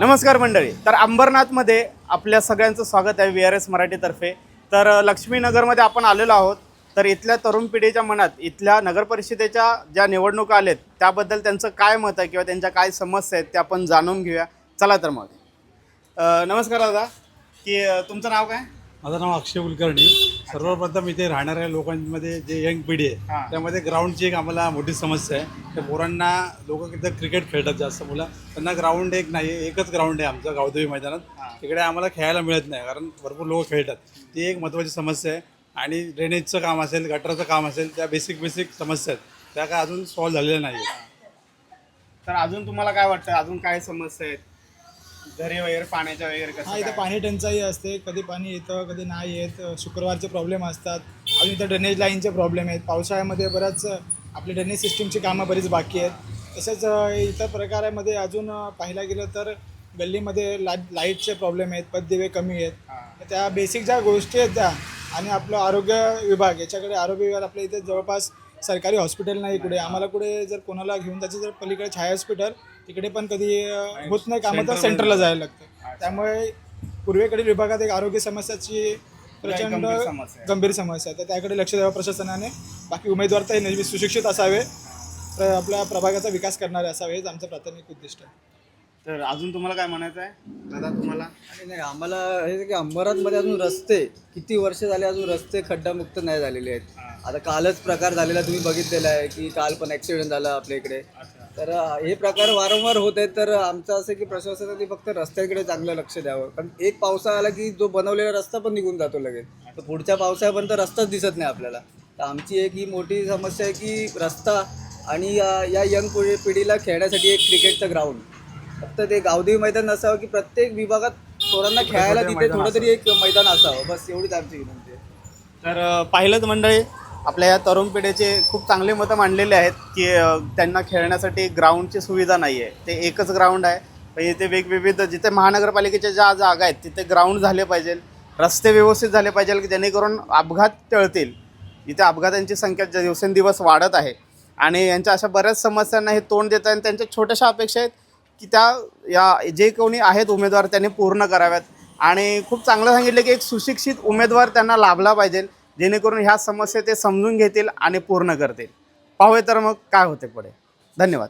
नमस्कार मंडळी. तर अंबरनाथमध्ये आपल्या सगळ्यांचं स्वागत आहे व्ही आर एस मराठीतर्फे. तर लक्ष्मीनगरमध्ये आपण आलेलो आहोत. तर इथल्या तरुण पिढीच्या मनात इथल्या नगरपरिषदेच्या ज्या निवडणुका आल्यात त्याबद्दल त्यांचं काय मत आहे किंवा त्यांच्या काय समस्या आहेत ते आपण जाणून घेऊया. चला तर मग. नमस्कार दादा. की तुमचं नाव काय? माझं नाव अक्षय कुलकर्णी. सर्वप्रथम इथे राहणाऱ्या लोकांमध्ये जे यंग पिढी. आहे त्यामध्ये ग्राउंडची एक आम्हाला मोठी समस्या आहे. त्या पोरांना लोक तिथं क्रिकेट खेळतात जास्त मुलं. त्यांना ग्राउंड एक नाही एकच ग्राउंड आहे आमचं गावदेवी मैदानात. तिकडे आम्हाला खेळायला मिळत नाही कारण भरपूर लोक खेळतात. ती एक महत्त्वाची समस्या आहे. आणि ड्रेनेजचं काम असेल गटराचं काम असेल त्या बेसिक बेसिक समस्या आहेत. त्या काय अजून सॉल्व्ह झालेल्या नाही तर अजून तुम्हाला काय वाटतं? अजून काय समस्या आहेत? घरी वगैरे पाण्याच्या वगैरे हा कसं इथं काय? पाणी टंचाई असते कधी पाणी येतं कधी नाही येत शुक्रवारचे प्रॉब्लेम असतात अजून इथं ड्रेनेज लाईनचे प्रॉब्लेम आहेत पावसाळ्यामध्ये बऱ्याच आपली ड्रेनेज सिस्टीमची कामं बरीच बाकी आहेत तसेच अ, इतर प्रकारामध्ये अजून अ, पाहायला गेलं तर गल्लीमध्ये ला लाईटचे प्रॉब्लेम आहेत पददिवे कमी आहेत हां. त्या बेसिक ज्या गोष्टी आहेत त्या आणि आपलं आरोग्य विभाग याच्याकडे आरोग्य विभाग आपल्या इथे जवळपास सरकारी हॉस्पिटल नाही कुठे. आम्हाला कुठे जर कोणाला घेऊन जायचं जर पलीकडे छाया हॉस्पिटल तिकडे पण कधी होत नाही कामं तर सेंटरला जायला लागतं. त्यामुळे पूर्वेकडील विभागात एक आरोग्य समस्याची प्रचंड गंभीर समस्या आहे. तर त्याकडे लक्ष द्यावं प्रशासनाने. बाकी उमेदवार तर नेहमी सुशिक्षित असावे. आपल्या प्रभागाचा विकास करणारे असावे हेच आमचं प्राथमिक उद्दिष्ट आहे. तर अजून तुम्हाला काय म्हणायचं आहे? दादा तुम्हाला? आणि नाही आम्हाला हे की अंबरातमध्ये अजून रस्ते किती वर्ष झाले अजून रस्ते खड्डामुक्त नाही झालेले आहेत. आता कालच प्रकार झालेला तुम्ही बघितलेला आहे की काल पण ॲक्सिडेंट झाला आपल्या इकडे. तर हे प्रकार वारंवार होत आहेत तर आमचं असं की प्रशासनाने फक्त रस्त्याकडे चांगलं लक्ष द्यावं. कारण एक पावसाळा आला की जो बनवलेला रस्ता पण निघून जातो लगेच. तर पुढच्या पावसाळ्यापर्यंत रस्ताच दिसत नाही आपल्याला. तर आमची एक ही मोठी समस्या आहे की रस्ता आणि या यंग पिढी पिढीला खेळण्यासाठी एक क्रिकेटचं ग्राउंड फक्त ते गावदेवी मैदान नसावं की प्रत्येक विभागात पोरांना खेळायला तिथे थोडं तरी एक मैदान असावं. बस एवढीच आमची विनंती आहे. तर पाहिलंच मंडळी आपल्या या तरुण पिढीचे खूप चांगले मतं मांडलेले आहेत की त्यांना खेळण्यासाठी ग्राउंडची सुविधा नाही आहे. ते एकच ग्राउंड आहे. इथे वेगविविध जिथे महानगरपालिकेच्या ज्या जागा आहेत तिथे ग्राउंड झाले पाहिजे. रस्ते व्यवस्थित झाले पाहिजे की जेणेकरून अपघात टळतील. इथे अपघातांची संख्या दिवसेंदिवस वाढत आहे. आणि यांच्या अशा बऱ्याच समस्यांना हे तोंड देत आहे आणि त्यांच्या छोट्याशा अपेक्षा आहेत की त्या या जे कोणी आहेत उमेदवार त्यांनी पूर्ण कराव्यात. आणि खूप चांगलं सांगितलं की एक सुशिक्षित उमेदवार त्यांना लाभला पाहिजे. जेणेकरून ह्या समस्या ते समजून घेतील आणि पूर्ण करतील. पाहूया तर मग काय होते पुढे. धन्यवाद.